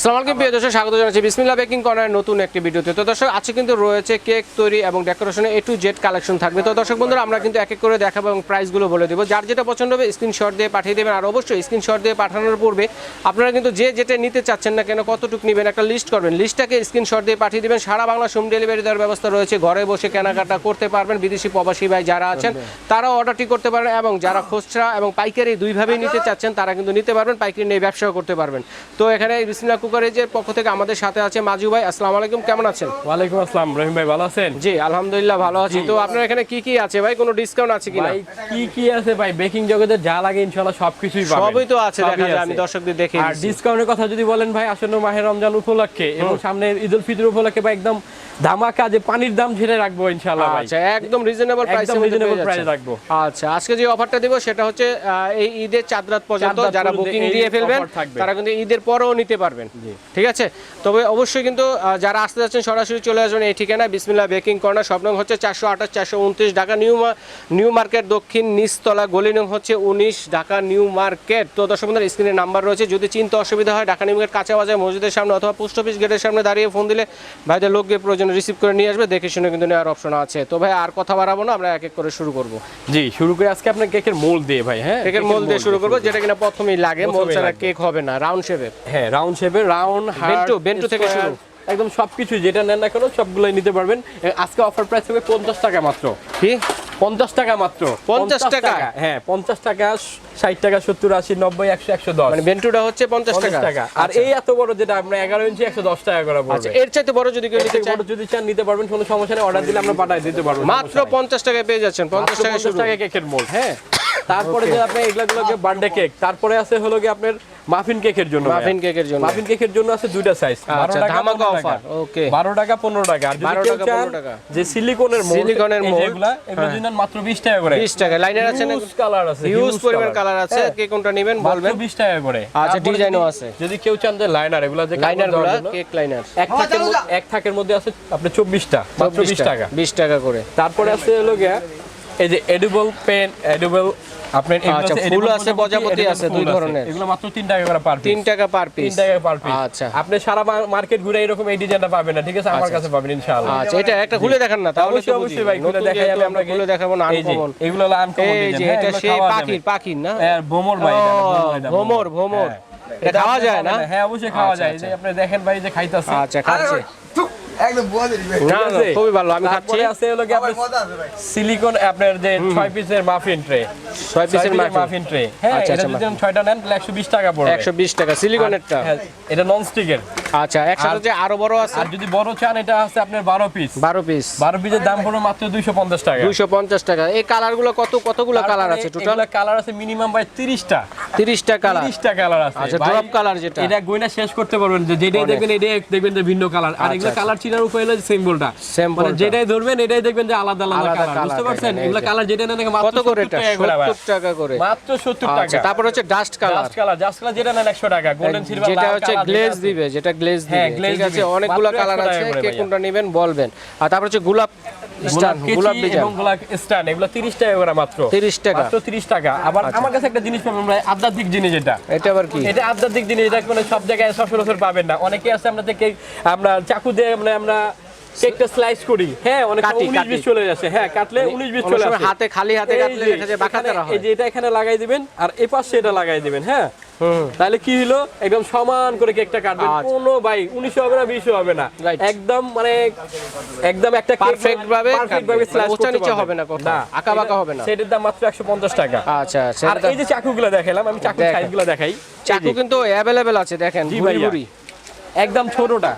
আসসালামু আলাইকুম, প্রিয় দর্শক, স্বাগত জানাচ্ছি বিসমিল্লাহ বেকিং কর্নার নতুন একটি ভিডিওতে। তো দর্শক, আজকে কিন্তু রয়েছে কেক তৈরি এবং ডেকোরেশনে এ টু জেড কালেকশন থাকবে। তো দর্শক বন্ধুরা, আমরা কিন্তু এক এক করে দেখাবো এবং প্রাইসগুলো বলে দেবো। যার যেটা পছন্দ হবে, স্ক্রিনশট দিয়ে পাঠিয়ে দেবেন। আর অবশ্যই স্ক্রিনশট দিয়ে পাঠানোর পূর্বে আপনারা কিন্তু যে যেটা নিতে চাচ্ছেন না কেন, কতটুকু নেবেন, একটা লিস্ট করবেন। লিস্টটাকে স্ক্রিনশট দিয়ে পাঠিয়ে দেবেন। সারা বাংলা হোম ডেলিভারি দেওয়ার ব্যবস্থা রয়েছে। ঘরে বসে কেনাকাটা করতে পারবেন। বিদেশি প্রবাসী ভাই যারা আছেন, তারাও অর্ডারটি করতে পারবেন এবং যারা খুচরা এবং পাইকারি দুইভাবেই নিতে চাচ্ছেন, তারা কিন্তু নিতে পারবেন, পাইকারি নিয়ে ব্যবসাও করতে পারবেন। তো এখানে বিসমিল্লাহ কুকারেজের পক্ষ থেকে আমাদের সাথে আছে মাজু ভাই আসসালামু আলাইকুম কেমন আছেন? ওয়ালাইকুম আসসালাম রহিম ভাই ভালো আছেন? জি আলহামদুলিল্লাহ ভালো আছি। তো আপনার এখানে কি কি আছে ভাই? কোনো ডিসকাউন্ট আছে কি না কি কি আছে ভাই? বেকিং জগতে যা লাগে ইনশাআল্লাহ সবকিছুই পাবেন। সবই তো আছে দেখা যায় আমি দর্শকদের দেখে আর ডিসকাউন্টের কথা যদি বলেন ভাই আসন্ন মাহে রমজান উপলক্ষে এবং সামনে ঈদ উল ফিতর উপলক্ষে ভাই একদম ধামাকা যে পানির দাম ঝেড়ে রাখব ইনশাআল্লাহ ভাই। আচ্ছা একদম রিজনেবল প্রাইসে রিজনেবল প্রাইস রাখব। আচ্ছা আজকে যে অফারটা দিব সেটা হচ্ছে এই ঈদের চাঁদ রাত পর্যন্ত যারা বুকিং দিয়ে ফেলবেন তারা কিন্তু ঈদের পরেও নিতে পারবেন। ঠিক আছে? তবে অবশ্যই কিন্তু যারা আসতে যাচ্ছেন সরাসরি চলে আসবেন এই ঠিকানা বিসমিল্লাহ বেকিং কর্নার সব নং হচ্ছে চারশো আঠাশ চারশো উনত্রিশ ঢাকা নিউ নিউ মার্কেট দক্ষিণ নিচতলা গলি নং হচ্ছে উনিশ ঢাকা নিউ মার্কেট। তো দর্শক বন্ধুরা স্ক্রিনে নাম্বার রয়েছে। যদি চিন্তা অসুবিধা হয় ঢাকা নিউ মার্কেট কাঁচা বাজার মসজিদের সামনে অথবা পোস্ট অফিস গেটের সামনে দাঁড়িয়ে ফোন দিলে ভাইদের লোককে প্রয়োজন রিসিভ করে নিয়ে আসবে দেখে শুনে কিন্তু নেওয়ার অপশন আছে। তো ভাই আর কথা বাড়াবো না আমরা এক এক করে শুরু করব। জি শুরু করে আজকে আপনার কেকের মোল দিয়ে ভাই হ্যাঁ? কেকের মোল দিয়ে শুরু করব যেটা কিনা প্রথমেই লাগে মোল ছাড়া কেক হবে না রাউন্ড শেপের হ্যাঁ রাউন্ড শেপের রাউন্ড বেন্টু, বেন্টু থেকে শুরু। একদম সবকিছু যেটা নেন না কেন সবগুলোই নিতে পারবেন। আজকে অফার প্রাইস হবে পঞ্চাশ টাকা মাত্র। কি? পঞ্চাশ টাকা মাত্র। 50 টাকা? হ্যাঁ পঞ্চাশ টাকা ষাট টাকা সত্তর আশি নব্বই একশো একশো দশ। মানে বেন্টুটা হচ্ছে পঞ্চাশ পঞ্চাশ টাকা? টাকা। আর এই এত বড় যেটা আমরা এগারো ইঞ্চি একশো দশ টাকা করে আচ্ছা পড়বে এর চাইতে বড় যদি কেউ নিতে বড় যদি চান নিতে পারবেন কোনো সমস্যা নেই। অর্ডার দিলে আমরা পাঠাই দিতে পারব মাত্র পঞ্চাশ টাকায় পেয়ে যাচ্ছেন পঞ্চাশ টাকা পঞ্চাশ টাকা কেকের মোল হ্যাঁ। তারপরে যে আপনি এগুলোগুলোকে বার্থডে কেক তারপরে আছে হলো কি আপনার মাফিন কেকের জন্য মাফিন কেকের জন্য। মাফিন কেকের জন্য আছে দুইটা সাইজ আচ্ছা, ধামাকা টাকা। টাকা আর যদি 12 কেউ টাকা, চান 15 টাকা। যে সিলিকনের মোল্ড সিলিকনের mold, এগুলা এগুলো যদি নেন মাত্র বিশ টাকা করে। বিশ টাকা। লাইনের আছে না? কালার আছে হিউজ পরিমাণ কালার আছে। হ্যাঁ। কে কোনটা নেবেন বলবেন? বিশ টাকা করে। আচ্ছা, ডিজাইনও আছে। যদি কেউ চান যে লাইনার এগুলো যে লাইনারগুলা জন্য, কেক লাইনার এক থাকের মধ্যে এক থাকের মধ্যে আছে আপনার চব্বিশটা মাত্র বিশ টাকা। বিশ টাকা করে। তারপরে আছে হলো গিয়া এই যে এডিবল পেন এডিবল আপনার আচ্ছা, ফুল আছে, প্রজাপতি আছে, দুই ধরনের। এগুলো মাত্র তিন টাকা করে পার তিন টাকা পার পিস টাকা পার পিস আচ্ছা। আপনি সারা মার্কেট ঘুরে এরকম এই ডিজাইনটা পাবেন না ঠিক আছে? আমার কাছে পাবেন ইনশাআল্লাহ। আচ্ছা এটা একটা খুলে দেখান না তাহলে তো অবশ্যই অবশ্যই ভাই খুলে দেখাই আমি আমরা খুলে দেখাবো না আনকমন এগুলো হলো আনকমন এই যে এটা সেই পাখির পাখির না? ভোমর ভাই এটা, ভোমর ভোমর ভোমর। এটা খাওয়া যায় না? হ্যাঁ অবশ্যই খাওয়া আচ্ছা, যায়। এই যে আপনি দেখেন ভাই যে খাইতাছে। আচ্ছা খাচ্ছে। একদম না না খুবই ভালো। আমি খাচ্ছি। আছে হলো কি আপনার মজা আছে ভাই। সিলিকন আপনার যে ছয় পিসের মাফিন ট্রে ছয় পিসের মাফিন মাফিন ট্রে হ্যাঁ আচ্ছা, আচ্ছা, যদি আপনি নেন তাহলে একশো বিশ টাকা পড়বে। একশো বিশ টাকা সিলিকনেরটা হ্যাঁ, এটা নন স্টিকের আচ্ছা একসাথে যে আরও বড় আছে? আর যদি বড় চান এটা আছে আপনার বারো পিস বারো পিস বারো পিসের দাম পড়বে মাত্র দুইশো পঞ্চাশ টাকা। দুইশো পঞ্চাশ টাকা। এই কালারগুলো কত কতগুলো কালার আছে টোটাল কালার আছে মিনিমাম ভাই তিরিশটা। তিরিশটা কালার। তিরিশটা কালার আছে। আচ্ছা, color যেটা। এটা গয়না শেষ করতে পারবেন। যে যেটাই দেখবেন এটাই দেখবেন যে ভিন্ন কালার। আর এগুলো আচ্ছা, কালার চিনার উপায় হলো সিম্বলটা মানে যেটাই ধরবেন এটাই দেখবেন যে আলাদা আলাদা কালার বুঝতে পারছেন? এগুলো কালার যেটা নেন মাত্র কত করে 70 এটা টাকা করে। টাকা মাত্র সত্তর আচ্ছা টাকা। তারপর হচ্ছে dust colour dust colour dust colour যেটা নেন একশো টাকা। গোল্ডেন সিলভার যেটা হচ্ছে গ্লেজ দিবে যেটা গ্লেজ হ্যাঁ, দিবে। ঠিক আছে অনেকগুলো কালার আছে কে কোনটা নেবেন বলবেন। আর তারপর হচ্ছে গোলাপ গোলাপ গোলাপ এবং গোলাপ স্ট্যান্ড এগুলো 30 টাকা করে মাত্র। 30 টাকা। মাত্র 30 টাকা। আবার আমার কাছে একটা জিনিস পাবেন ভাই আধ্যাত্মিক জিনিস এটা। এটা আবার কি? এটা আধ্যাত্মিক জিনিস এটা মানে সব জায়গায় সচরাচর পাবেন না। অনেকে আছে আমরা থেকে আমরা চাকু দিয়ে মানে আমরা কেকটা স্লাইস করি। হ্যাঁ অনেক 19 চলে হ্যাঁ কাটলে 19 বিশ অনেক চলে আসে। হাতে খালি হাতে কাটলে দেখা যায় হয়। এই যে এটা এখানে লাগাই দিবেন আর এই পাশে এটা লাগাই দিবেন হ্যাঁ? তাহলে কি হলো একদম সমান করে কেকটা কাটবেন। আচ্ছা। কোনো ভাই উনিশও হবে না বিশও হবে না। একদম মানে একদম একটা Perfect ভাবে পারফেক্ট ভাবে মানে স্ল্যাশ উঁচা নিচে হবে না কোথাও। আঁকা বাঁকা হবে না। সেটার দাম মাত্র 150 টাকা। আচ্ছা আচ্ছা আর এই যে চাকুগুলো দেখালাম আমি চাকুর। সাইজগুলো দেখাই। চাকু কিন্তু অ্যাভেলেবেল আছে দেখেন ভাইয়া। ভুরি। একদম ছোটটা।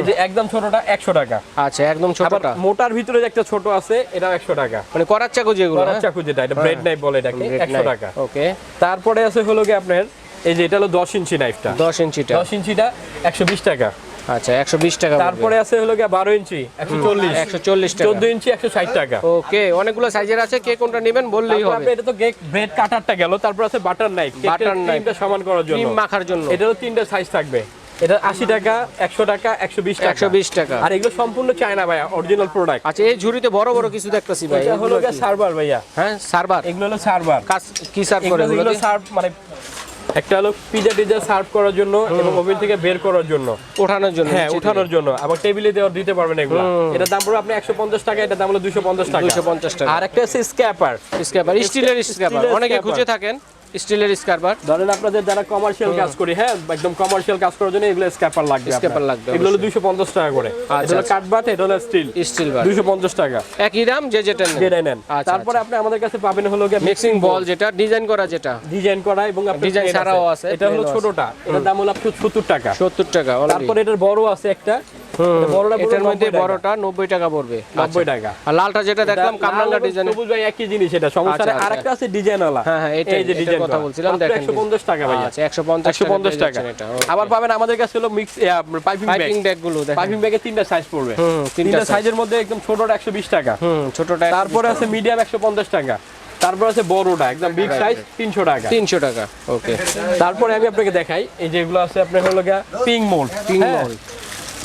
এই যে একদম ছোটটা 100 টাকা। আচ্ছা একদম ছোটটা। মোটার ভিতরে যে একটা ছোট আছে এটাও 100 টাকা। মানে করার চাকু যেগুলো করার চাকু যেটা এটা ব্রেড নাইফ বলে এটাকে 100 টাকা। ওকে। তারপরে আছে হলো কি আপনার এই যে এটা হলো 10 ইঞ্চি নাইফটা দশ ইঞ্চিটা। 10 ইঞ্চিটা 120 টাকা। আচ্ছা একশো বিশ টাকা তারপরে আছে হলো গিয়ে বারো ইঞ্চি একশো চল্লিশ। একশো চল্লিশ টাকা। চোদ্দ ইঞ্চি একশো ষাট টাকা। ওকে অনেকগুলো সাইজের আছে কে কোনটা নেবেন বললেই হবে। আপনি এটা তো কেক ব্রেড কাটারটা গেল তারপর আছে বাটার নাইফ বাটার। নাইফটা সমান করার জন্য। ক্রিম মাখার জন্য। এটারও তিনটা সাইজ থাকবে। এটা আশি টাকা একশো টাকা একশো বিশ টাকা। একশো বিশ টাকা। আর এগুলো সম্পূর্ণ চায়না ভাইয়া অরিজিনাল প্রোডাক্ট আচ্ছা এই ঝুড়িতে বড় বড় কিছু দেখতেছি ভাই এটা হলো? সার্ভার ভাইয়া। হ্যাঁ সার্ভার এগুলো হলো সার্ভার কাজ কি সার্ভ করে এগুলো সার্ভ মানে একটা হলো পিজা টিজা সার্ভ করার জন্য এবং ওভেন থেকে বের করার জন্য। ওঠানোর জন্য হ্যাঁ নিচে উঠানোর জন্য। আবার টেবিলে দেওয়া দিতে পারবেন এগুলো। এটার দাম পড়বে আপনি একশো পঞ্চাশ টাকা এটার দাম হলো দুশো পঞ্চাশ টাকা। 250 টাকা। আর একটা আছে স্ক্যাপার স্ক্র্যাপার স্টিলের স্ক্র্যাপার স্টিলের অনেকে খুঁজে থাকেন। স্টিলের স্ক্র্যাপার ধরেন আপনাদের যারা কমার্শিয়াল কাজ করি হ্যাঁ একদম কমার্শিয়াল কাজ করার জন্য এগুলো স্ক্যাপার লাগবে আপনার। লাগবে এগুলো হলো দুশো পঞ্চাশ টাকা করে। এটা হলো আচ্ছা। কাঠবাট এটা হলো স্টিল স্টিল দুশো পঞ্চাশ টাকা। একই দাম যে যেটা নেন। যেটাই নেন। আচ্ছা, তারপরে আপনি আমাদের কাছে পাবেন হলো মিক্সিং বল যেটা ডিজাইন করা যেটা। ডিজাইন করা এবং Design plain ছাড়াও আছে, এটা হলো। ছোটটা। এটার দাম হলো আপনার সত্তর টাকা। সত্তর টাকা only। তারপরে এটার বড় আছে একটা। এটার মধ্যে বড়টা নব্বই টাকা পড়বে। নব্বই টাকা। আর লালটা যেটা দেখলাম কামরাঙ্গা ডিজাইন সবুজ ভাই একই জিনিস এটা। সমস্যা আচ্ছা, নেই। আচ্ছা। আরেকটা আছে ডিজাইন হ্যাঁ, হ্যাঁ, এই যে ডিজাইন কথা বলছিলাম, দেখেন। একশো পঞ্চাশ টাকা ভাই আচ্ছা আবার পাবেন আমাদের কাছে হলো মিক্স পাইপিং ব্যাগ পাইপিং ব্যাগগুলো দেখেন। পাইপিং ব্যাগে তিনটা সাইজ পড়বে। তিনটা তিনটা সাইজের মধ্যে একদম ছোটটা একশো বিশ টাকা। হুম ছোটটা তারপরে আছে মিডিয়াম একশো পঞ্চাশ টাকা। তারপর আছে বড়টা একদম বিগ সাইজ তিনশো টাকা। তিনশো টাকা ওকে। তারপরে আমি আপনাকে দেখাই এই যেগুলো আছে আপনার হলো গিয়া পিং মোল্ড Pink হ্যাঁ।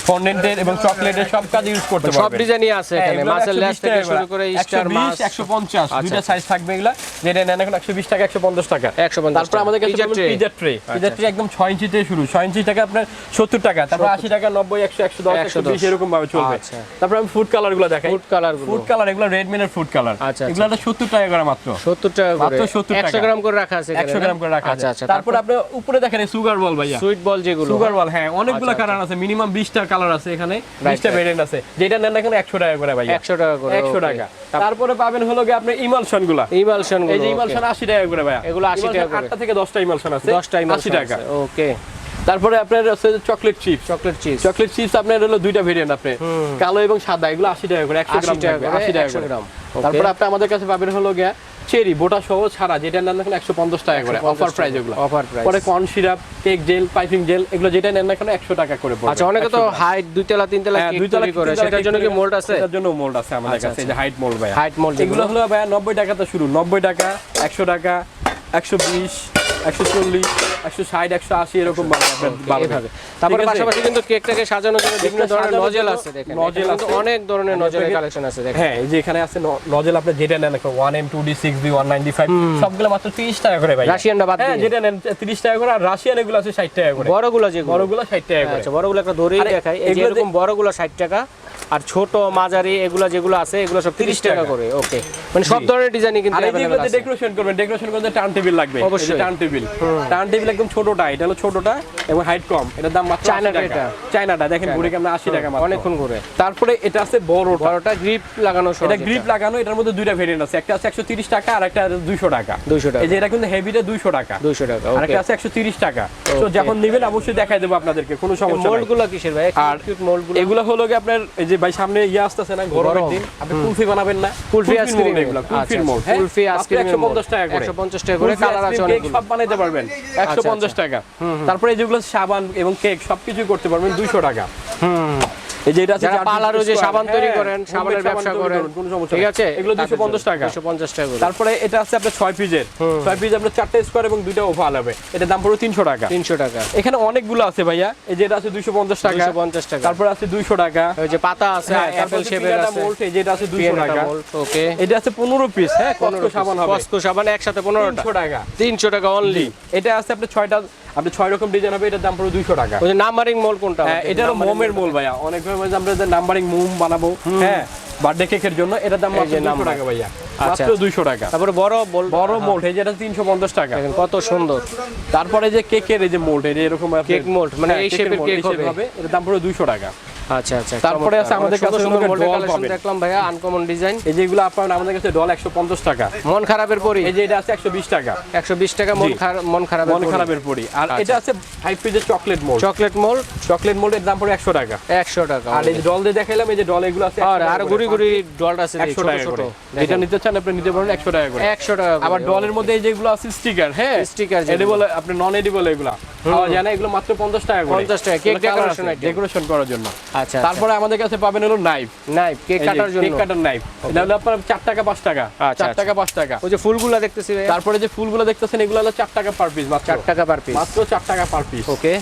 ফন্ডেন্টের এবং চকলেটের সব কাজ ইউজ করতে সব ডিজাইনই আছে হ্যাঁ, এখানে এগুলো মাছের 120 থেকে শুরু করে স্টার 120, মাছ 150 আচ্ছা, দুইটা সাইজ থাকবে এগুলা। যেটা নেন এখন 120 টাকা 150 টাকা। 150 তারপর আমাদের কাছে tray। Pizza tray pizza tray একদম 6 ইঞ্চি থেকে শুরু। 6 ইঞ্চি টাকা আপনার 70 টাকা তারপর 80 টাকা 90 100 110 120 এরকম ভাবে চলবে। আচ্ছা। তারপর আমি ফুড কালারগুলো দেখাই। ফুড কালারগুলো। ফুড কালার এগুলো রেডমিনের ফুড কালার এগুলো 70 টাকা করে মাত্র। সত্তর টাকা করে। মাত্র 70 টাকা। একশো গ্রাম করে রাখা আছে এখানে 100 গ্রাম করে রাখা আছে। আচ্ছা তারপর আপনি উপরে দেখেন সুগার বল ভাইয়া। সুইট বল যেগুলো। সুগার বল হ্যাঁ অনেকগুলো কালার আছে। মিনিমাম 20টা কালার আছে এখানে 20টা ভেরিয়েন্ট আছে। যেটা নেন এখানে 100 টাকা করে ভাই একশো টাকা করে 100 টাকা। তারপরে পাবেন হলো গিয়ে আপনি ইমালশনগুলা। ইমালশন এই যে ইমালশন 80 টাকা করে ভাই এগুলো 80 টাকা করে। 8টা থেকে 10টা ইমালশন আছে। 10টা 80 টাকা। ওকে তারপরে আপনার আছে chocolate chips chocolate cheese chocolate chips আপনার হলো দুইটা ভেরিয়েন্ট আপনি। কালো এবং সাদা এগুলো 80 টাকা করে 100 গ্রাম 80 টাকা করে 80 100 গ্রাম। তারপরে আপনি আমাদের কাছে পাবেন হলো গিয়া চেরি বোটা সহ ছাড়া যেটা নেন এখন 150 টাকা করে অফার প্রাইস এগুলো। অফার প্রাইস পরে corn syrup cake gel piping gel এগুলো যেটা নেন এখন 100 টাকা করে পড়বে। আচ্ছা অনেকে তো হাইট দুই তলা তিন তলা হ্যাঁ, কেক দুই তলা করে। সেটার জন্য কি মোল্ড আছে? সেটার জন্য মোল্ড আছে আমাদের আচ্ছা, কাছে এই যে হাইট মোল্ড ভাই হাইট মোল্ড এগুলো। হলো ভাই 90 টাকা তো শুরু 90 টাকা 100 টাকা 120 140 160 180 এরকম বাড়বে আপনার বাড়বে এইভাবে তারপরে ঠিক আছে? পাশাপাশি কিন্তু কেকটাকে সাজানোর জন্য বিভিন্ন ধরনের নজেল আছে দেখেন নজেল আছে। অনেক ধরনের নজেলের কালেকশন আছে দেখেন। হ্যাঁ যে এখানে আছে নজেল আপনি যেটা নেন এখন 1M 2D 6B 195 সবগুলো মাত্র 30 টাকা করে ভাই। রাশিয়ানটা বাদ হ্যাঁ যেটা নেন 30 টাকা করে আর রাশিয়ান এগুলো আছে 60 টাকা করে। বড়গুলো যেগুলো। বড়গুলো 60 টাকা করে। আচ্ছা বড়গুলো একটা ধরেই দেখাই এই যে এরকম বড়গুলো ষাট টাকা আর ছোট মাঝারি এগুলো যেগুলো আছে এগুলো সব তিরিশ 30 টাকা। করে ওকে। মানে সব ধরনের ডিজাইনই কিন্তু available আছে। ডেকোরেশন করবেন ডেকোরেশন করতে টার্ন টেবিল লাগবে অবশ্যই। Turn table. টার্ন টেবিল একদম ছোটটা এটা হলো ছোটটা এবং হাইট কম এটার দাম মাত্র 80 টাকা। চায়নাটা দেখেন ঘুরে কেমন 80 টাকা মাত্র। অনেকক্ষণ ঘুরে। তারপরে এটা আছে বড়টা। বড়টা গ্রিপ লাগানো সহ এটা গ্রিপ লাগানো এটার মধ্যে দুইটা ভেরিয়েন্ট আছে। একটা আছে 130 টাকা আর একটা আছে 200 টাকা। 200 টাকা। এই যে এটা কিন্তু হেভিটা 200 টাকা। 200 টাকা আর একটা আছে 130 টাকা। তো যখন নেবেন অবশ্যই দেখাই দেবো আপনাদেরকে কোনো সমস্যা নাই। গুলো কিসের ভাই? কিউট মোল্ডগুলো? এগুলো হলো কি আপনার এই যে ভাই সামনে ইয়ে আসতেছে না গরমের গরম। দিন আপনি কুলফি বানাবেন না? কুলফি আইসক্রিম এগুলো কুলফির মোল হ্যাঁ কুলফি আইসক্রিম 150 টাকা করে 150 টাকা করে কালার আছে অনেক সব বানাইতে পারবেন। 150 টাকা। তারপরে এই যেগুলো সাবান এবং কেক সবকিছু করতে পারবেন 200 টাকা। হুম। এই যে এটা আছে পার্লারও যে সাবান তৈরি হ্যাঁ, করেন সাবানের ব্যবসা করেন। কোনো সমস্যা ঠিক আছে? এগুলো 250 টাকা। 250 টাকা তারপরে এটা আছে আপনার 6 পিসের 6 পিস আপনার চারটে স্কোয়ার এবং দুইটা ওভাল হবে। এটার দাম পড়বে 300 টাকা। 300 টাকা। এখানে অনেকগুলো আছে ভাইয়া। এই যে এটা আছে 250 টাকা। 250 টাকা। তারপরে আছে 200 টাকা। ওই যে পাতা আছে অ্যাপেল শেপের আছে। এই যে এটা আছে 200 টাকা। ওকে এটা আছে 15 পিস হ্যাঁ কসকো সাবান হবে। কসকো সাবান একসাথে 15টা 300 টাকা। 300 টাকা অনলি এটা আছে আপনার 6টা আপনি ছয় রকম ডিজাইন হবে এটার দাম পড়বে 200 টাকা। ওই যে নাম্বারিং মোল কোনটা? হ্যাঁ এটা হলো মোমের মোল ভাইয়া। অনেক ভাবে আমরা যে নাম্বারিং মোম বানাবো। হ্যাঁ বার্থডে কেকের জন্য এটার দাম মাত্র যে 200 number। টাকা ভাইয়া। আচ্ছা, মাত্র 200 টাকা। তারপরে বড় বড় মোল্ড এই যেটা 350 টাকা। কত সুন্দর। তারপরে যে কেকের এই যে মোল্ড এই এরকম কেক মোল্ট মানে হ্যাঁ, এই mold, কেক হবে। এটার দাম পড়বে 200 টাকা। আচ্ছা আচ্ছা তারপরে আছে আমাদের কাছে সুন্দর হলো মোল্ডের doll কালেকশন পাবেন। দেখলাম ভাইয়া আনকমন ডিজাইন এই যেগুলো আপনার আমাদের কাছে ডল 150 টাকা। মন খারাপের পরি। এই যে এটা আছে 120 টাকা। 120 টাকা মন খারাপ মন খারাপের মন খারাপের পড়ি আর আচ্ছা। এটা আছে ফাইভ পিসের chocolate mould chocolate mould chocolate মোল্ডের দাম পড়ে 100 টাকা। 100 টাকা আর এই ডল দিয়ে দেখাইলাম এই যে ডল এগুলো আছে আর আর। গুড়ি গুড়ি ডলটা আছে 100 টাকা করে। যেটা নিতে চান আপনি নিতে পারেন 100 টাকা করে। 100 টাকা আবার ডলের মধ্যে এই যেগুলো আছে স্টিকার হ্যাঁ। এডিবল আপনি নন এডিবল এগুলো। খাওয়া যায় না এগুলো মাত্র 50 টাকা করে। 50 টাকা, cake decoration ডেকোরেশন করার জন্য। আচ্ছা তারপরে আমাদের কাছে পাবেন হলো নাইফ নাইফ কেক কাটার জন্য। কেক কাটার নাইফ এটা হলো আপনার চার টাকা পাঁচ টাকা। চার টাকা পাঁচ টাকা। ওই যে ফুলগুলা দেখতেছি তারপরে যে ফুলগুলো দেখতেছেন এগুলো হলো চার টাকা পার পিস মাত্র। 4 টাকা পার পিস মাত্র চার টাকা per piece okay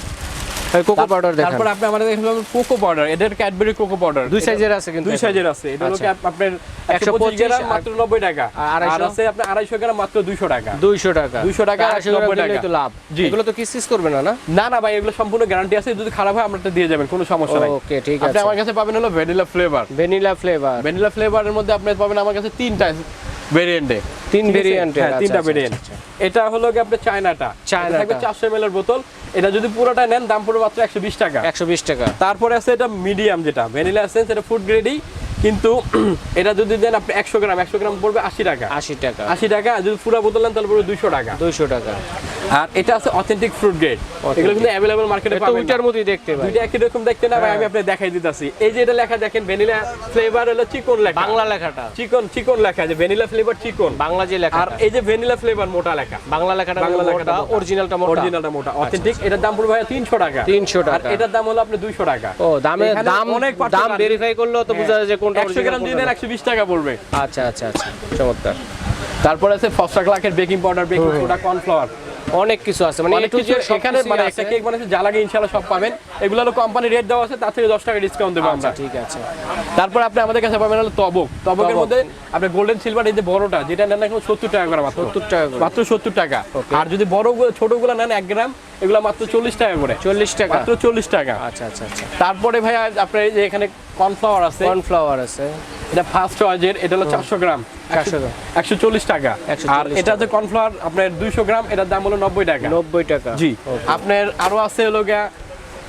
cocoa powder দেখেন। তারপর আপনি আমাদের কোকো পাউডার এদের ক্যাডবেরি কোকো পাউডার দুই সাইজের আছে কিন্তু দুই সাইজের আছে। এটা হলো আচ্ছা। আপনার 125 125 গ্রাম মাত্র 90 টাকা। আর আছে আপনার 250 গ্রাম মাত্র 200 টাকা। 200 টাকা। 200 টাকা, 250 90 টাকা। তো লাভ। এগুলো তো কিস কিস করবে না না? না না ভাই এগুলো সম্পূর্ণ গ্যারান্টি আছে। যদি খারাপ হয় আমরা দিয়ে যাবেন কোনো সমস্যা নাই। ওকে ঠিক আপনি আমার কাছে পাবেন হলো vanilla flavour vanilla flavour vanilla ফ্লেভারের মধ্যে আপনি পাবেন আমার কাছে তিনটা ভেরিয়েন্টে তিন ভেরিয়েন্টের হ্যাঁ তিনটা ভেরিয়েন্ট এটা হলো কি আপনার চায়নাটা। এটা থাকবে 400 ml এর বোতল। এটা যদি পুরোটা নেন দাম পড়বে মাত্র 120 টাকা। 120 টাকা। তারপরে আছে এটা মিডিয়াম যেটা ভ্যানিলা এসেন্স এটা ফুড গ্রেডই কিন্তু এটা যদি দেন আপনি 100 গ্রাম 100 গ্রাম পড়বে 80 টাকা। 80 টাকা। 80 টাকা যদি পুরো বোতল নেন তাহলে পড়বে 200 টাকা। 200 টাকা। আর এটা আছে অথেন্টিক ফ্রুট গ্রেড এগুলো কিন্তু অ্যাভেলেবল মার্কেটে পাবেন ওইটার। মধ্যেই দেখতে পাই দুইটা একই রকম দেখতে না ভাই আমি আপনাকে দেখাই দিতেছি। এই যে এটা লেখা দেখেন ভ্যানিলা ফ্লেভার হলো চিকন লেখা। বাংলা লেখাটা। চিকন চিকন লেখা যে ভ্যানিলা ফ্লেভার চিকন। বাংলা যে আর এই যে ভ্যানিলা ফ্লেভার মোটা লেখা। বাংলা লেখাটা বাংলা লেখাটা। অরিজিনালটা মোটা। অরিজিনালটা মোটা। অথেন্টিক এটার দাম পড়বে ভাই 300 টাকা। 300 আর এটার দাম হলো আপনি 200 টাকা। ও দামে দাম অনেক দাম ভেরিফাই করলেও তো বোঝা যায় যে কোনটা 100 গ্রাম কোনটা দিলেন 120 টাকা পড়বে। আচ্ছা আচ্ছা আচ্ছা চমৎকার। তারপরে আছে Foster ক্লাকের baking powder baking soda cornflour. অনেক কিছু আছে মানে একটু এখানে মানে একটা কেক বানাচ্ছে যা লাগে ইনশাআল্লাহ সব পাবেন। এগুলো হলো কোম্পানি রেট দেওয়া আছে তার থেকে 10 টাকা ডিসকাউন্ট দেবো আমরা। ঠিক আছে। তারপর আপনি আমাদের কাছে পাবেন হলো তবক। তবকের মধ্যে আপনি গোল্ডেন সিলভার এই যে বড়টা যেটা নেন এখন 70 টাকা করে মাত্র। 70 টাকা মাত্র 70 টাকা। আর যদি বড় ছোটগুলো নেন 1 গ্রাম এগুলো মাত্র 40 টাকা করে। 40 টাকা। মাত্র 40 টাকা। আচ্ছা আচ্ছা আচ্ছা। তারপরে ভাই আপনার এই যে এখানে কর্নফ্লাওয়ার আছে। কর্নফ্লাওয়ার আছে। এটা ফার্স্ট চয়েজের এটা হলো 400 গ্রাম। 400 গ্রাম। 140 টাকা। আর এটা হচ্ছে কর্নফ্লাওয়ার আপনার 200 গ্রাম এটার দাম হলো 90 টাকা। 90 টাকা। জি। আপনার আরও আছে হলো গিয়া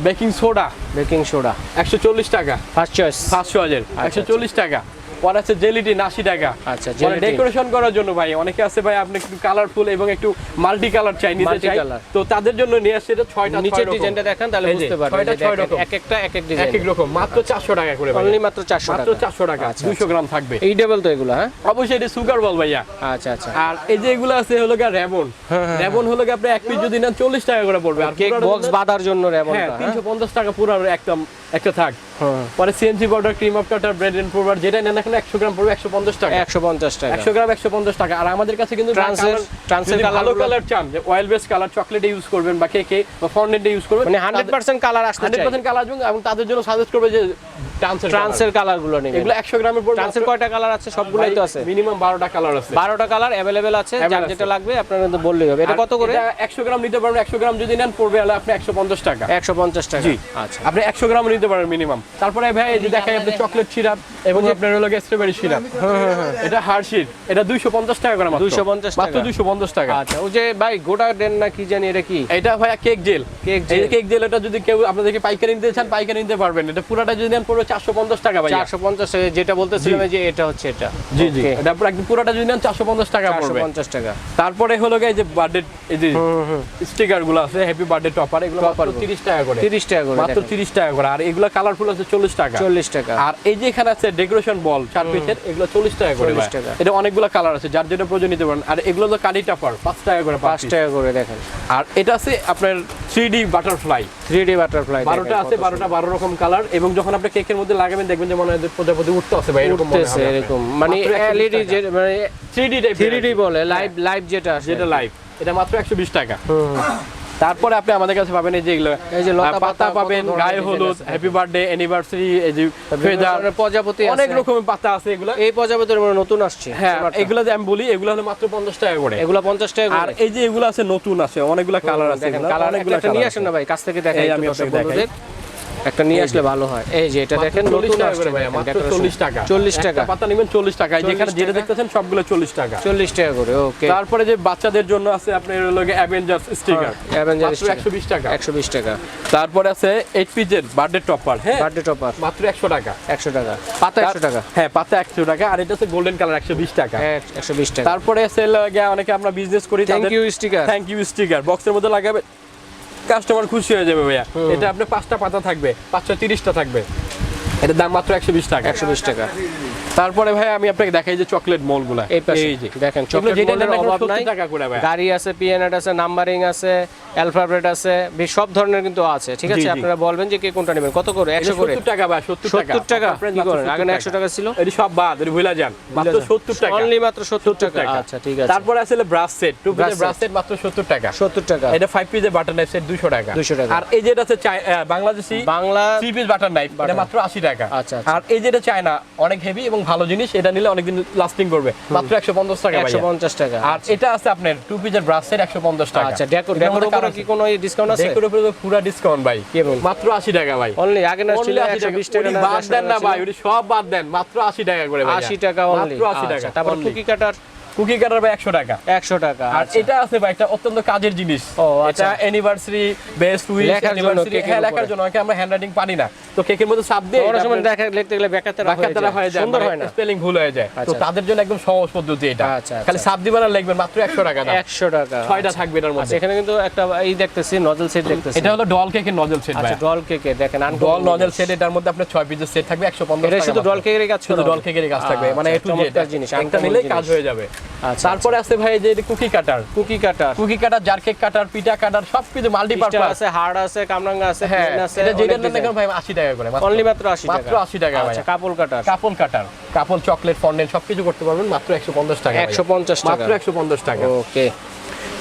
বেকিং সোডা। Baking soda. 140 টাকা। ফার্স্ট চয়েস পাঁচশো হাজার একশো চল্লিশ টাকা। পরে আছে জেলিটিন আশি টাকা। আচ্ছা, মানে ডেকোরেশন করার জন্য ভাই অনেকে আছে ভাই আপনি একটু কালারফুল এবং একটু মাল্টি কালার চাই নিতে চাই। তো তাদের জন্য নিয়ে আসছে এটা ছয়টা নিচের ডিজাইনটা দেখেন তাহলে বুঝতে পারবেন ছয়টা ছয় রকম। এক একটা এক এক এক ডিজাইন এক রকম মাত্র চারশো টাকা করে ভাই। অনলি মাত্র 400 মাত্র টাকা। চারশো টাকা আচ্ছা, দুশো গ্রাম থাকবে। এই ডাবল তো এগুলো হ্যাঁ? অবশ্যই এটা সুগার বল ভাইয়া। আচ্ছা আচ্ছা। আর এই যে এগুলো আছে হলো গিয়ে রেবন। রেবন হলো গিয়ে আপনি এক পিস যদি নেন চল্লিশ টাকা করে পড়বে। আর কেক বক্স বাঁধার জন্য হ্যাঁ রেবনটা তিনশো পঞ্চাশ টাকা পুরো একদম একটা থাক হ্যাঁ পরে CNG powder cream of tartar bread and powder যেটা নেন এখন একশো গ্রাম পড়বে একশো পঞ্চাশ টাকা 150 টাকা একশো গ্রাম একশো পঞ্চাশ টাকা আর আমাদের কাছে কিন্তু Trans-এর- colour- trans-এর যদি colour ভালো গুলো- কালার চান যে অয়েল বেস কালার চকলেটে ইউজ করবেন বা কেকে বা ফন্ডেন্টে ইউজ করবেন মানে 100% কালার আসতে হান্ড্রেড চাই পার্সেন্ট কালার এবং তাদের জন্য সাজেস্ট করবে যে ট্রান্সের ট্রান্সের কালার গুলো নেবেন এগুলো একশো গ্রামের পর ট্রান্সের কয়টা কালার আছে সবগুলোই তো আছে মিনিমাম বারোটা কালার আছে 12টা কালার अवेलेबल আছে যার Available যেটা আছে। লাগবে আপনারা কিন্তু বললেই হবে এটা কত করে একশো গ্রাম নিতে পারবেন একশো গ্রাম যদি নেন পড়বে হলে আপনি একশো পঞ্চাশ টাকা 150 টাকা জি আচ্ছা আপনি একশো গ্রাম নিতে পারেন মিনিমাম তারপরে ভাই এই যে দেখাই আপনি চকলেট সিরাপ এবং আপনার হলো স্ট্রবেরি সিরাপ এটা হার্শিট এটা দুইশো পঞ্চাশ টাকা করে মাত্র। 250 টাকা। দুইশো পঞ্চাশ টাকা। আচ্ছা ওই যে ভাই গোটা দেন না কি জানি এটা কি? এটা ভাইয়া কেক জেল কেক এই জেল কেক জেল এটা যদি কেউ আপনাদেরকে পাইকারি নিতে চান পাইকারি নিতে পারবেন। এটা পুরোটা যদি নেন চারশো পঞ্চাশ টাকা ভাই 450 টাকা যেটা বলতেছিলাম যে এটা হচ্ছে এটা। জি জি। এটা পুরো একদম পুরোটা যদি নেন চারশো পঞ্চাশ টাকা পড়বে। 450 টাকা। তারপরে হলো গিয়ে এই যে বার্থডে এই যে স্টিকারগুলো আছে হ্যাপি বার্থডে টপার এগুলো মাত্র Topper গুলো। তিরিশ টাকা করে। 30 টাকা করে মাত্র তিরিশ টাকা করে। আর এগুলো কালারফুল আছে চল্লিশ টাকা। 40 টাকা। আর এই যে এখানে আছে ডেকোরেশন বল চার পিসের এগুলো চল্লিশ টাকা করে 40 টাকা। এটা অনেকগুলো কালার আছে যার যেটা প্রয়োজন নিতে পারেন। আর এগুলো তো কালি টাপার পাঁচ টাকা করে পাঁচ টাকা করে দেখেন। আর এটা আছে আপনার three D butterfly 3D butterfly বারোটা আছে বারোটা বারো রকম কালার এবং যখন আপনি কেকের মধ্যে লাগাবেন দেখবেন যে মনে হয় প্রজাপতি উঠতে আছে ভাই এরকম মনে এরকম। মানে মাত্র 120 এলইডি যে মানে থ্রি ডি টাইপ 3D বলে লাইভ লাইভ যেটা যেটা লাইভ এটা মাত্র একশো বিশ টাকা। তারপরে আপনি আমাদের কাছে পাবেন এই যে এগুলো এই যে লতা পাতা পাবেন গায়ে হলুদ হ্যাপি বার্থডে অ্যানিভার্সারি এই যে ফেদার প্রজাপতি প্রজাপতি অনেক রকমের পাতা আছে এগুলো। এই প্রজাপতির মধ্যে নতুন আসছে হ্যাঁ এগুলো যে আমি বলি এগুলো হলো মাত্র পঞ্চাশ টাকা করে। এগুলো 50 টাকা আর এই যে এগুলো আছে নতুন আছে অনেকগুলো কালার আছে কালার অনেকগুলো নিয়ে আসেন না ভাই কাছ থেকে দেখাই আমি আপনাদের। একটা নিয়ে আসলে ভালো হয়। এই যে এটা দেখেন 40 নতুন টাকা আসছে 40 টাকা। 40 টাকা। পাতা নেবেন 40 টাকা। এই যেখানে যেটা। দেখতেছেন সবগুলো 40 টাকা। 40 টাকা করে ওকে। তারপরে যে বাচ্চাদের জন্য আছে আপনার হলো অ্যাভেঞ্জার্স স্টিকার অ্যাভেঞ্জার মাত্র 120 টাকা। 120 টাকা। তারপরে আছে 8 পিসের বার্থডে টপার হ্যাঁ? বার্থডে টপার মাত্র 100 টাকা। 100 টাকা। পাতা 100 টাকা। হ্যাঁ পাতা 100 টাকা। আর এটা হচ্ছে গোল্ডেন কালার 120 টাকা। হ্যাঁ 120 টাকা। তারপরে সেল গিয়ে অনেকে আমরা বিজনেস করি thank you sticker thank you sticker বক্সের মধ্যে লাগাবে কাস্টমার খুশি হয়ে যাবে ভাইয়া। এটা আপনার পাঁচটা পাতা থাকবে পাঁচশো তিরিশটা থাকবে। এটার দাম মাত্র একশো বিশ টাকা। 120 টাকা। তারপরে ভাই আমি আপনাকে দেখাই যে চকলেট মলগুলা। এই যে। দেখেন চকলেট টাকা করে ভাই গাড়ি আছে পিএনএড আছে নাম্বারিং আছে অ্যালফাবেট আছে সব ধরনের কিন্তু আছে ঠিক আছে। আপনারা বলবেন যে কে কোনটা নেবেন? কত করে? একশো করে? 70 টাকা ভাই 70 টাকা। 70 টাকা? কি করেন? আগে না একশো টাকা ছিল? এটি সব বাদ এটি ভুলে যান। মাত্র 70 টাকা। অনলি মাত্র সত্তর 70 টাকা। আচ্ছা ঠিক আছে। তারপরে আছে ব্রাশ সেট টু পিসের ব্রাশ সেট মাত্র 70 টাকা। সত্তর টাকা। এটা 5 পিসের বাটার নাইফ সেট 200 টাকা। 200 টাকা। আর এই যেটা আছে Bangladeshi Bangla 3 piece butter knife এটা মাত্র 80 টাকা। আচ্ছা, আচ্ছা। আর এই যেটা চায়না অনেক হেভি এবং ভালো জিনিস এটা নিলে অনেকদিন লাস্টিং করবে। মাত্র 150 টাকা একশো ভাইয়া পঞ্চাশ টাকা। আর এটা আছে আপনার টু পিসের ব্রাশ সেট 150 টাকা। আচ্ছা ডেকোর ডেকোর উপরে কি কোনো ডিসকাউন্ট আছে? ডেকোর উপরে পুরো ডিসকাউন্ট ভাই। কি? মাত্র 80 টাকা ভাই। অনলি আগে না ছিল Only 80 টাকা না বাদ দেন না ভাই ওটি সব বাদ দেন মাত্র 80 টাকা করে ভাই। আশি টাকা অনলি মাত্র 80 টাকা তারপর টুকি কাটার কুকি কাটার ভাই 100 টাকা। একশো টাকা আর আচ্ছা। এটা আছে ভাই একটা অত্যন্ত কাজের জিনিস। ও, আচ্ছা। এটা অ্যানিভার্সারি বেস্ট উইশ লেখার জন্য, অ্যানিভার্সারি কেকের হ্যাঁ লেখার জন্য অনেকে আমরা হ্যান্ডরাইটিং পারি না। তো কেকের মধ্যে চাপ দিয়ে অনেক সময় দেখা লিখতে গেলে বেকাতে বাক্যাতারা হয়ে যায়। সুন্দর হয় না। স্পেলিং ভুল হয়ে যায়। তো আচ্ছা। তাদের জন্য একদম সহজ পদ্ধতি এটা। আচ্ছা। খালি সাপ দিবার আর লিখবেন মাত্র 100 টাকা দাম। একশো টাকা ছয়টা থাকবে এটার মধ্যে। এখানে কিন্তু একটা এই দেখতেছি নজল সেট দেখতেছি। এটা হলো ডল কেকের নজল সেট ভাই। আচ্ছা ডল কেকে দেখেন uncommon ডল নজল সেট এটার মধ্যে আপনার 6 পিসের সেট থাকবে 150 এটা টাকা শুধু মাত্র। ডল কেকেরই কাজ শুধু ডল হবে? কেকেরই কাজ থাকবে মানে এ টু জেড চমৎকার জিনিস, একটা নিলে কাজ হয়ে যাবে। তারপরে আছে ভাই যে cookie cutter. Cookie cutter. Cookie cutter jar cake cutter পিঠা কাটার মাল্টিপারপাস আছে হার্ড আছে কামরাঙ্গা আছে হ্যাঁ এটা যেটা নেন ভাই 80 টাকা করে মাত্র। অনলি মাত্র 80 টাকা। মাত্র 80 টাকা ভাই আচ্ছা couple cutter. Couple cutter couple chocolate fondant সবকিছু করতে পারবেন মাত্র 150 টাকা ভাই। 150 টাকা। মাত্র 150 টাকা। ওকে।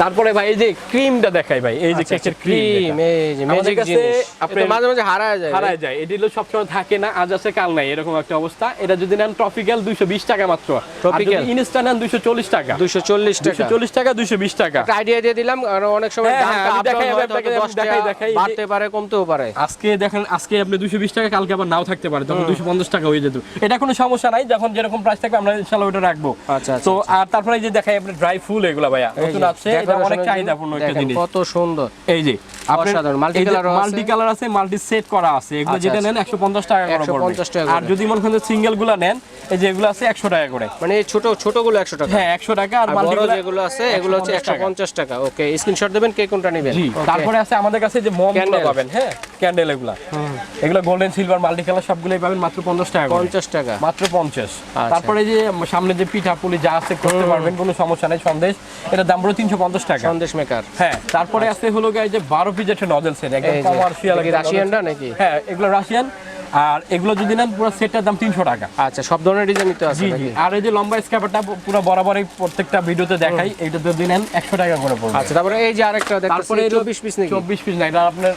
তারপরে ভাই এই যে ক্রিমটা দেখাই ভাই এই যে কেকের ক্রিম ক্রিম এই যে ম্যাজিক জিনিস। আপনার মাঝে মাঝে হারায় যায়। হারায় যায়। এটি হলো সবসময় থাকে না আজ আছে কাল নাই এরকম একটা অবস্থা। এটা যদি নেন ট্রপিক্যাল 220 টাকা মাত্র। Tropical? ইনস্টা নেন 240 টাকা। 240 টাকা। 240 টাকা 220 টাকা। একটা আইডিয়া দিয়ে দিলাম আর অনেক সময় হ্যাঁ, দামটা হ্যাঁ, দেখাই, আপনাকে 10 দেখাই, টাকা দেখাই, বাড়তে পারে কমতেও পারে। আজকে দেখেন আজকে আপনি 220 টাকা কালকে আবার নাও থাকতে পারে তখন 250 টাকা হয়ে যেত। এটা কোনো সমস্যা নাই যখন যেরকম প্রাইস থাকবে আমরা ইনশাআল্লাহ ওটা রাখব। আচ্ছা, আচ্ছা, তো আর তারপরে এই যে দেখাই আপনি ড্রাই ফুল এগুলা ভাইয়া নতুন আছে অনেক চাহিদাপূর্ণ একটা জিনিস। কত সুন্দর। এই যে অসাধারণ, multi colour ও আছে। মাল্টি কালার আছে মাল্টি সেট করা আছে এগুলো আচ্ছা, যেটা আচ্ছা। নেন 150 টাকা করে পড়বে। আর যদি মনে করেন সিঙ্গেলগুলো নেন এই যে এগুলো আছে 100 টাকা করে। মানে ছোট ছোটগুলো 100 টাকা। হ্যাঁ 100 টাকা আর আর মাল্টি যেগুলো আছে এগুলো হচ্ছে 150 টাকা। ওকে স্ক্রিনশট দেবেন কে কোনটা নেবেন? তারপরে আছে আমাদের কাছে যে মোম Candle। পাবেন হ্যাঁ। ক্যান্ডেল এগুলা। এগুলো গোল্ডেন সিলভার মাল্টি কালার সবগুলোই পাবেন মাত্র 50 টাকা করে। 50 টাকা। মাত্র 50 আচ্ছা। তারপরে যে সামনে যে পিঠা পুলি যা আছে করতে পারবেন কোনো সমস্যা নেই সন্দেশ। এটা দাম পড়ে 350 টাকা। সন্দেশ মেকার হ্যাঁ তারপরে আছে হলো গাই যে 12 পিস একটা নজল সেট একদম কমার্শিয়াল রাশিয়ানটা নাকি? হ্যাঁ এগুলো রাশিয়ান আর এগুলো যদি নেন পুরো সেটটার দাম 300 টাকা। আচ্ছা সব ধরনের ডিজাইন তো আছে আর এই যে লম্বা স্ক্যাপারটা পুরো বরাবরই প্রত্যেকটা ভিডিওতে দেখাই এইটা যদি নেন 100 টাকা করে পড়বে। আচ্ছা তারপরে এই যে আরেকটা তারপরে 24 পিস নাকি? 24 পিস না এটা আপনার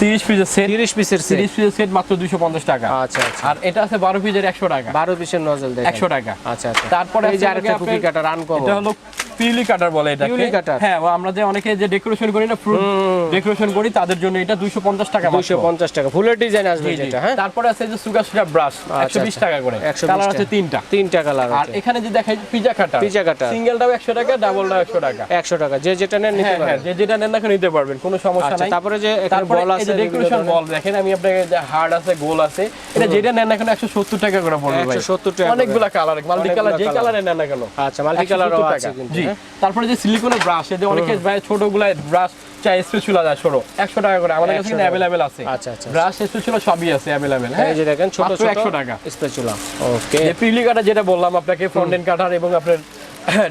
30 পিসের সেট 30 পিসের সেট 30 পিসের সেট মাত্র 250 টাকা। আচ্ছা আচ্ছা। আর এটা আছে 12 পিসের 100 টাকা। 12 পিসের নজল দেখেন। 100 টাকা। আচ্ছা আচ্ছা। তারপরে এই যে আছে আরেকটা কুকি কাটার আনকমন এটা হলো পিউলি কাটার বলে এটাকে। পিউলি কাটার? হ্যাঁ আমরা যে অনেকে যে ডেকোরেশন করি না ফ্রুট ডেকোরেশন করি তাদের জন্য এটা 250 টাকা 250 টাকা। ফুলের ডিজাইন আসবে। যেটা হ্যাঁ? তারপরে আছে যে সুগার সিরাপ ব্রাশ আচ্ছা, 120 টাকা করে। 120 কালার আছে। তিনটা। তিনটা কালার আর এখানে যে দেখাই পিজা কাটার পিজ্জা কাটার। সিঙ্গেলটাও 100 টাকা ডাবলটাও 100 টাকা। 100 টাকা। যে যেটা নেন নিতে হ্যাঁ হ্যাঁ যে যেটা নেন না নিতে পারবেন কোনো সমস্যা আচ্ছা নাই। তারপরে যে এখানে বল আছে যে ডেকোরেশন বল দেখেন আমি আপনাকে হার্ড আছে গোল আছে এটা যেটা নেন না কেন 170 টাকা করে পড়বে ভাই। 170 টাকা। অনেকগুলা কালার মাল্টি কালার যে কালারে নেন না কেন? আচ্ছা মাল্টি কালারও আছে কিন্তু জি। হ্যাঁ? তারপরে যে সিলিকনের ব্রাশ এই যে অনেকে ভাই ছোটগুলা ব্রাশ চাই স্পেচুলা যায় ছোট। 100 টাকা করে। আমাদের কাছে 100 অ্যাভেলেবেল আছে। আচ্ছা, আচ্ছা। ব্রাশ স্পেচুলা সবই আছে হ্যাঁ? এই যে দেখেন ছোট ছোট 100 টাকা। Spatula okay. যে পিলি কাটা যেটা বললাম আপনাকে ফন্ডেন্ট কাটার এবং আপনার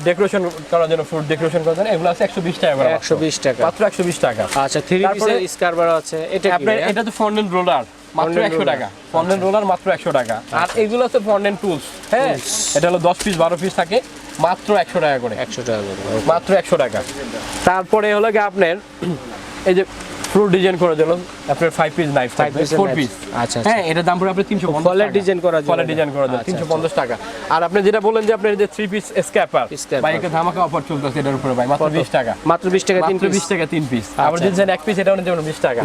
ডেকোরেশন করার জন্য ফ্রুট ডেকোরেশন করার জন্য এগুলো আছে 120 টাকা করে মাত্র। 120 টাকা। মাত্র 120 টাকা। আচ্ছা থ্রি তারপরে- পিসের স্কারবার আছে এটা কি আপনার এটা তো ফন্ডেন্ট রোলার মাত্র Fondant 100 টাকা। ফন্ডেন্ট রোলার মাত্র 100 টাকা। আর এগুলো আছে ফন্ডেন্ট টুলস হ্যাঁ? এটা হলো 10 পিস 12 পিস থাকে মাত্র 100 টাকা করে। 100 টাকা করে মাত্র 100 টাকা। তারপরে হলো গিয়ে আপনার এই যে ফ্রুট ডিজাইন করার জন্য আপনার 5 পিস নাইফ থাকবে 4 পিস আচ্ছা, আচ্ছা। হ্যাঁ এটা দাম পড়ে আপনার 350 ফলের করার জন্য। ফলের ডিজাইন জন্য আচ্ছা, 350 টাকা। আর আপনি যেটা বললেন যে আপনার যে 3 পিস স্ক্যাপার Scraper। বাইকে ধামাকা অফার চলতেছে এটার উপরে ভাই মাত্র 20 টাকা। মাত্র 20 টাকা তিন মাত্র পিস 20 টাকা 3 পিস আবার আচ্ছা। যদি চান এক পিস এটাও নিতে পারেন 20 টাকা।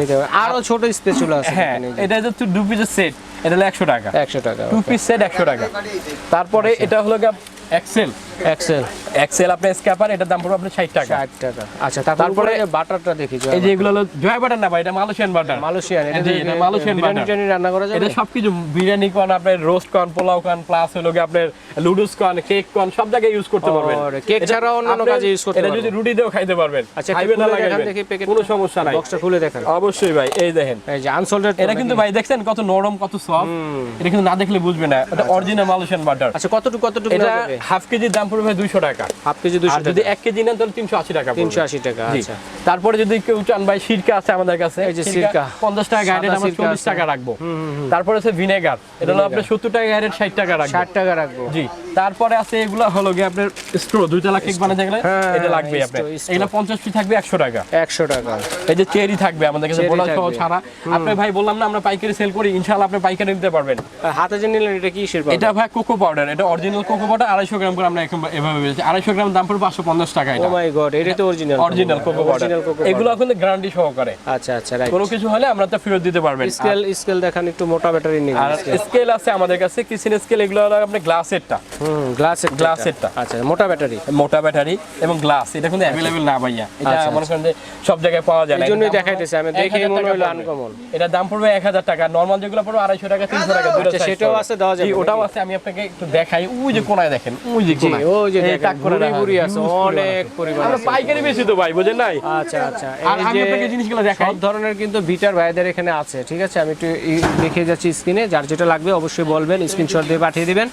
আরও ছোট স্পেচুলা আছে হ্যাঁ যে। এটা হচ্ছে দু পিসের সেট এটা হলো 100 টাকা। 100 টাকা টু পিস সেট 100 টাকা। তারপরে এটা হলো এক্সেল এক্সেল এক্সেল আপনার স্ক্যাপার এটার দাম পড়বে আপনার 60 টাকা। 60 টাকা। আচ্ছা তারপরে বাটারটা দেখি এই যে এগুলো হলো জয় বাটার না ভাই এটা মালয়েশিয়ান বাটার। মালয়েশিয়ান এটা এটা মালয়েশিয়ান বিরিয়ানি butter। রান্না করা যাবে? এটা সবকিছু বিরিয়ানি কন আপনার রোস্ট কন পোলাও কন প্লাস হলো গিয়ে আপনার লুডুস কন কেক কন সব জায়গায় ইউজ করতে পারবেন। অন্যান্য আপনার- কাজে use করতে এটা যদি রুটি দিয়েও খাইতে পারবেন আচ্ছা না লাগাইবেন কোনো সমস্যা নাই। বক্সটা খুলে দেখান। অবশ্যই ভাই এই দেখেন। এই যে আনসোল্ডেড এটা কিন্তু ভাই দেখছেন কত নরম কত সফট এটা কিন্তু না দেখলে বুঝবে না। এটা অরিজিনাল মালয়েশিয়ান বাটার আচ্ছা কতটুকু কতটুকু এটা হাফ কেজির দাম দাম পড়বে দুইশো টাকা। হাফ কেজি আর যদি এক কেজি নেন তাহলে তিনশো আশি টাকা। তিনশো আশি টাকা আচ্ছা। তারপরে যদি কেউ চান ভাই সিরকা আছে আমাদের কাছে। এই যে সিরকা। পঞ্চাশ টাকা গাইডেড আমরা চল্লিশ। টাকা রাখব। তারপরে আছে ভিনেগার। এটা হলো আপনার সত্তর টাকা গাইডেড ষাট টাকা রাখব। ষাট টাকা রাখব। জি। তারপরে আছে এগুলো হলো গিয়ে আপনার স্ট্রো দুইটা লাখ কেক বানাতে গেলে হ্যাঁ, এটা লাগবে আপনার। এগুলো পঞ্চাশ পিস থাকবে একশো টাকা। একশো টাকা। এই যে চেরি থাকবে আমাদের কাছে বোনাস সহ ছাড়া আপনি ভাই বললাম না আমরা পাইকারি সেল করি ইনশাআল্লাহ আপনি পাইকারি নিতে পারবেন। হাতে যে নিলেন এটা কি শিল্প এটা ভাই কোকো পাউডার এটা অরিজিনাল কোকো পাউডার আড়াইশো গ্রাম করে আমরা এখন এভাবে বেচছি আড়াইশো গ্রাম দাম পড়বে পাঁচশো পঞ্চাশ টাকা ও মাই গড এটা তো original original cocoa original cocoa এগুলো কিন্তু গ্যারান্টি সহকারে। আচ্ছা আচ্ছা রাইট কোনো কিছু হলে আমরা তো ফেরত দিতে পারবেন। স্কেল স্কেল দেখান একটু মোটা ব্যাটারি নিন। আর স্কেল আছে আমাদের কাছে কিচেন স্কেল এগুলো হলো আপনার গ্লাসেরটা হুম গ্লাসের গ্লাসেরটা। আচ্ছা মোটা ব্যাটারি মোটা ব্যাটারি এবং গ্লাস এটা কিন্তু অ্যাভেলেবেল না ভাইয়া। এটা আচ্ছা, মনে করেন যে সব জায়গায় পাওয়া যায় না। দেখাইতেছে, আমি 1000 মনে হলো। দাম পড়বে এক হাজার টাকা। নর্মাল যেগুলো পড়বে আড়াইশো টাকা তিনশো টাকা দুটো আচ্ছা, সেটাও আছে, দেওয়া যাবে। ওটাও আছে আমি আপনাকে একটু দেখাই। ওই যে কোনায় দেখেন ওই যে ওই যে এই দেখেন টাক করে ভুড়ি রাখা ভুড়ি আছে, আছে huge পরিমাণ অনেক আছে। পরিমাণ আমরা আছে। পাইকারি বেশি তো ভাই বুঝেন নাই আচ্ছা আচ্ছা আর এই আমি যে আপনাকে জিনিসগুলো দেখাই সব ধরনের কিন্তু ভিটার ভাইদের এখানে আছে ঠিক আছে আমি একটু ই- দেখিয়ে যাচ্ছি স্ক্রিনে যার যেটা লাগবে অবশ্যই বলবেন স্ক্রিনশট দিয়ে পাঠিয়ে দিবেন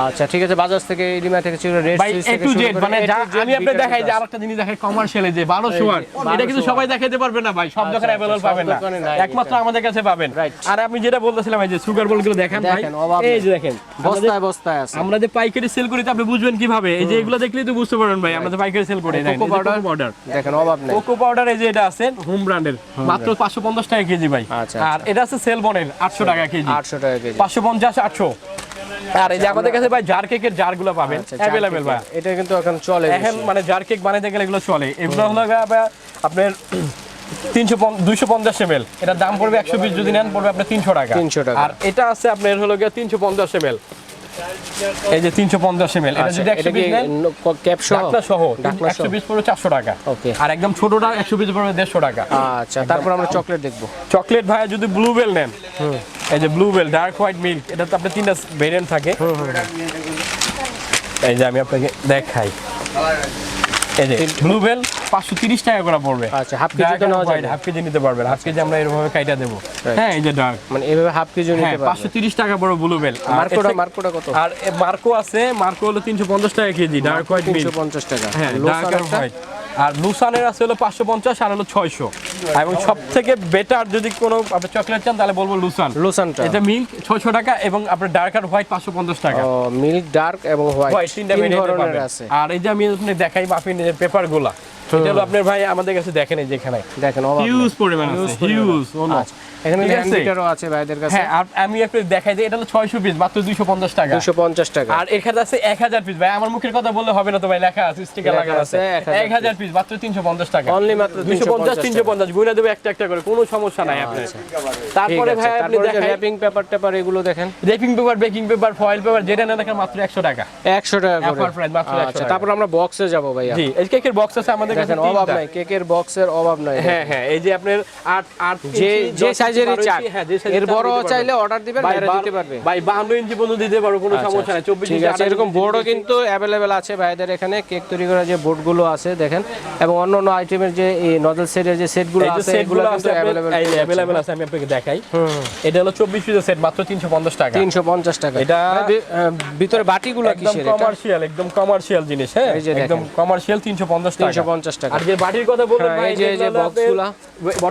আচ্ছা ঠিক আছে বাজাজ থেকে ইডিমা থেকে ছিল রেড ভাই এ টু জেড মানে যা আমি আপনি দেখাই যে আরেকটা জিনিস দেখাই কমার্শিয়ালে যে 1200 ওয়াট এটা কিন্তু 1200 সবাই দেখাইতে পারবে না ভাই সব আচ্ছা, দোকানে আচ্ছা, अवेलेबल সব পাবেন না দোকানে নাই একমাত্র এটা। আমাদের কাছে পাবেন Right. আর আমি যেটা বলতেছিলাম এই যে সুগার বল গুলো দেখেন ভাই দেখেন, অভাব এই নেই। যে দেখেন বস্তায় বস্তায় আছে আমরা যে পাইকারি সেল করি তো আপনি বুঝবেন কিভাবে এই যে এগুলো দেখলেই তো বুঝতে পারবেন ভাই আমরা তো পাইকারি সেল করি কোকো পাউডার পাউডার দেখেন অভাব নেই কোকো পাউডার এই যে এটা আছে হোম ব্র্যান্ডের মাত্র 550 টাকা কেজি ভাই আচ্ছা, আর এটা আছে সেলবনের 800 টাকা কেজি আটশো টাকা কেজি 550 800 আর এই যে আমাদের কাছে ভাই জার কেকের জারগুলো পাবেন আচ্ছা, জার अवेलेबल কেক। ভাই এটা কিন্তু এখন চলে এখন বেশি। মানে জার কেক বানাইতে গেলে এগুলো চলে এগুলো হলো গিয়ে আবার আপনার তিনশো দুইশো পঞ্চাশ এম এটার দাম পড়বে একশো বিশ যদি নেন পড়বে আপনার তিনশো টাকা 300 টাকা। আর এটা আছে আপনার হলো গিয়ে তিনশো পঞ্চাশ এম এই যে তিনশো পঞ্চাশ এম এটা আচ্ছা, যদি একশো নেন ক্যাপ সহ? ঢাকনা সহ ঢাকনা সহ। একশো বিশ পড়বে চারশো টাকা। ওকে। আর একদম ছোটটা একশো বিশ পড়বে দেড়শো টাকা। আচ্ছা তারপর আমরা চকলেট দেখব। চকলেট ভাই যদি ব্লু বেল নেন এই যে Blue Bell dark white milk এটা তো আপনার তিনটা ভেরিয়েন্ট থাকে। এই যে আমি আপনাকে দেখাই। এই যে ব্লু পাঁচশো তিরিশ টাকা করে পড়বে। আচ্ছা, কেজি তো নেওয়া যাবে? হাফ কেজি নিতে পারবেন। হাফ কেজি আমরা এরকম কাইটা দেবো। হ্যাঁ এই যে ডার্ক মানে এভাবে হাফ কেজি হ্যাঁ নিতে পারবে পাঁচশো তিরিশ টাকা বড় ব্লুবেল মার্কোটা মার্কোটা কত? আর মার্কো আছে মার্কো হলো তিনশো পঞ্চাশ টাকা কেজি ডার্ক হোয়াইট তিনশো পঞ্চাশ টাকা। হ্যাঁ ডার্ক হোয়াইট আর লুসানের আছে হলো পাঁচশো পঞ্চাশ আর হলো ছয়শো। এবং সব থেকে বেটার যদি কোনো আপনি চকলেট চান তাহলে বলব লুসান লুসানটা এটা মিল্ক ছয়শো টাকা এবং আপনার ডার্ক আর হোয়াইট পাঁচশো পঞ্চাশ টাকা। মিল্ক ডার্ক এবং হোয়াইট তিনটা তিন ধরনের আছে। আর এই যে আমি আপনি দেখাই মাফিনের পেপারগুলা হলো আপনার ভাই আমাদের কাছে দেখেন এই যেখানে। দেখেন হিউজ পরিমাণ হিউজ এখানে ঠিক হ্যান্ড আছে? ভাইদের কাছে। হ্যাঁ আমি একটু দেখাই দিই এটা হলো ছয়শো পিস মাত্র দুইশো পঞ্চাশ টাকা। দুশো পঞ্চাশ টাকা। আর এখানে আছে এক হাজার পিস ভাই আমার মুখের কথা বললে হবে না তো ভাই লেখা আছে স্টিকার লেখা আছে আছে, 1000 পিস মাত্র তিনশো পঞ্চাশ টাকা। অনলি মাত্র দুইশো পঞ্চাশ তিনশো পঞ্চাশ একটা একটা করে কোনো সমস্যা নাই আপনার তারপরে ভাই আপনি দেখেন র্যাপিং পেপার টেপার এগুলো দেখেন। Wrapping paper baking paper foil paper যেটা না দেখেন মাত্র একশো টাকা। একশো টাকা করে। Offer price, মাত্র 100 আচ্ছা তারপর আমরা বক্সে যাব জি এই কেকের বক্স আছে আমাদের কাছে অভাব নাই কেকের বক্সের অভাব নাই। হ্যাঁ হ্যাঁ এই যে আপনার আট আট যে সাইজেরই চাক। হ্যাঁ, এর বড় চাইলে অর্ডার দিবেন দিতে পারবে। ভাই বাহান্ন ইঞ্চি পর্যন্ত দিতে পারব কোনো সমস্যা নাই। চব্বিশ ঠিক আছে এরকম বোর্ডও কিন্তু অ্যাভেলেবেল আছে ভাইদের এখানে কেক তৈরি করার যে বোর্ডগুলো আছে দেখেন। এবং অন্য অন্য আইটেমের যে এই নজল সেটের যে সেটগুলো আছে এগুলো কিন্তু অ্যাভেলেবেল অ্যাভেলেবল আছে আমি আপনাকে দেখাই। এটা হলো চব্বিশ পিসের সেট মাত্র তিনশো পঞ্চাশ টাকা। তিনশো পঞ্চাশ টাকা। এটা- মানে ভিতরে বাটিগুলো কিসের এটা? কমার্শিয়াল একদম কমার্শিয়াল জিনিস হ্যাঁ। একদম কমার্শিয়াল তিনশো পঞ্চাশ টাকা। তিনশো পঞ্চাশ টাকা। আর যে বাটির কথা বললেন হ্যাঁ, ভাই এই যে- যেগুলো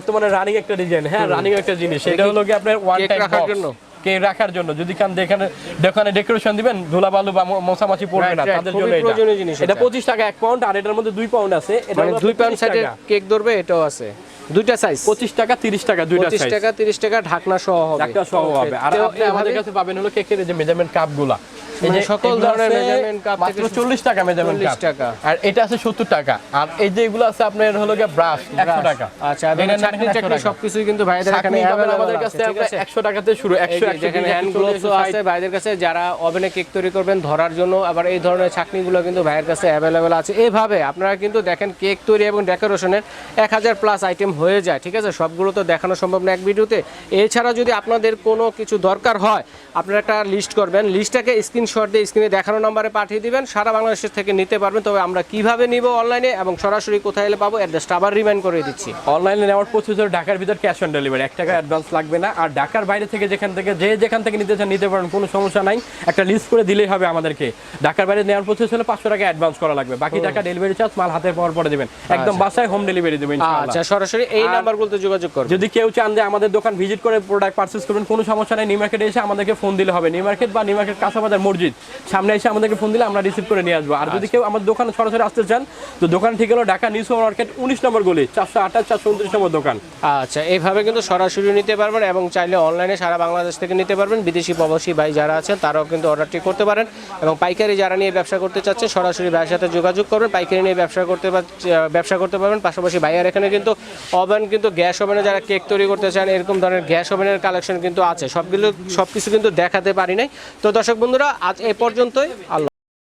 আপনার রানিং একটা ডিজাইন হ্যাঁ রানিং একটা জিনিস সেটা হলো কি আপনার ওয়ান টাইম রাখার জন্য? কে রাখার জন্য। যদি কান দেখানে দোকানে ডেকোরেশন দিবেন ধুলা বালু বা মশামাছি পড়বে না তাদের জন্য এটা। এটা। পঁচিশ টাকা এক পাউন্ড আর এটার মধ্যে দুই পাউন্ড আছে। এটা মানে দুই পাউন্ড 30 সাইজের কেক ধরবে এটাও আছে। দুইটা সাইজ পঁচিশ টাকা তিরিশ টাকা দুইটা সাইজ 25 টাকা তিরিশ টাকা ঢাকনা সহ হবে। ঢাকনা সহ হবে। আর আপনি আমাদের কাছে পাবেন হলো কেকের যে মেজারমেন্ট কাপগুলা। এই মানে যে সকল ধরনের আছে measurement মাত্র থেকে- চল্লিশ টাকা মেজারমেন্ট 40 টাকা। আর এটা আছে সত্তর টাকা। আর এই যে এগুলো আছে আপনার হলো গিয়ে ব্রাশ একশো টাকা। আচ্ছা এবং চাকরি চাকরি সবকিছুই কিন্তু ভাইদের এখানে চাকনি পাবেন available আমাদের কাছে ঠিক আপনার আছে? একশো টাকাতে শুরু এই একশো যে একশো যেখানে হ্যান্ড গ্লোভসও আছে ভাইদের কাছে যারা ওভেনে কেক তৈরি করবেন ধরার জন্য আবার এই ধরনের ছাকনিগুলো কিন্তু ভাইয়ের কাছে অ্যাভেলেবেল আছে। এভাবে আপনারা কিন্তু দেখেন কেক তৈরি এবং ডেকোরেশনের এক হাজার প্লাস আইটেম হয়ে যায় ঠিক আছে? সবগুলো তো দেখানো সম্ভব না এক ভিডিওতে। এছাড়া যদি আপনাদের কোনো কিছু দরকার হয় আপনারা একটা লিস্ট করবেন। লিস্টটাকে স্ক্রিন স্ক্রিনশট দিয়ে স্ক্রিনে দেখানো নাম্বারে পাঠিয়ে দিবেন। সারা বাংলাদেশের থেকে নিতে পারবেন। তবে আমরা কীভাবে নিব অনলাইনে এবং সরাসরি কোথায় এলে পাবো অ্যাড্রেসটা আবার রিমাইন্ড করে দিচ্ছি। অনলাইনে নেওয়ার প্রসেসর ঢাকার ভিতর ক্যাশ অন ডেলিভারি এক টাকা অ্যাডভান্স লাগবে না। আর ঢাকার বাইরে থেকে যেখান থেকে যে যেখান থেকে নিতে চান নিতে পারেন কোনো সমস্যা নাই। একটা লিস্ট করে দিলেই হবে আমাদেরকে। ঢাকার বাইরে নেওয়ার প্রসেস হলে পাঁচশো টাকা অ্যাডভান্স করা লাগবে। বাকি টাকা ডেলিভারি চার্জ মাল হাতে পাওয়ার পরে দেবেন। একদম বাসায় হোম ডেলিভারি দেবেন আচ্ছা সরাসরি এই নাম্বারগুলোতে যোগাযোগ করবেন। যদি কেউ চান যে আমাদের দোকান ভিজিট করে প্রোডাক্ট পারচেস করবেন কোনো সমস্যা নেই। নিউ মার্কেটে এসে আমাদেরকে ফোন দিলে হবে। নিউ মার্কেট বা নিউ মার্কেট কাঁচাবাজার মসজিদ। সামনে এসে আমাদেরকে ফোন দিলে আমরা রিসিভ করে নিয়ে আসব। আর যদি কেউ আমার দোকানে সরাসরি আসতে চান তো দোকান ঠিক হলো ঢাকা নিউ সুপার মার্কেট উনিশ নম্বর গলি চারশো আঠাশ চারশো উনত্রিশ নম্বর দোকান। আচ্ছা এইভাবে কিন্তু সরাসরি নিতে পারবেন এবং চাইলে অনলাইনে সারা বাংলাদেশ থেকে নিতে পারবেন। বিদেশি প্রবাসী ভাই যারা আছেন তারাও কিন্তু অর্ডারটি করতে পারেন। এবং পাইকারি যারা নিয়ে ব্যবসা করতে চাচ্ছেন সরাসরি ভাইয়ের সাথে যোগাযোগ করবেন। পাইকারি নিয়ে ব্যবসা করতে ব্যবসা করতে পারবেন। পাশাপাশি ভাইয়ার এখানে কিন্তু ওভেন কিন্তু গ্যাস ওভেনে যারা কেক তৈরি করতে চান এরকম ধরনের গ্যাস ওভেনের কালেকশন কিন্তু আছে। সবগুলো সব কিছু কিন্তু দেখাতে পারি নাই। তো দর্শক বন্ধুরা আজ এ পর্যন্তই আল্লাহ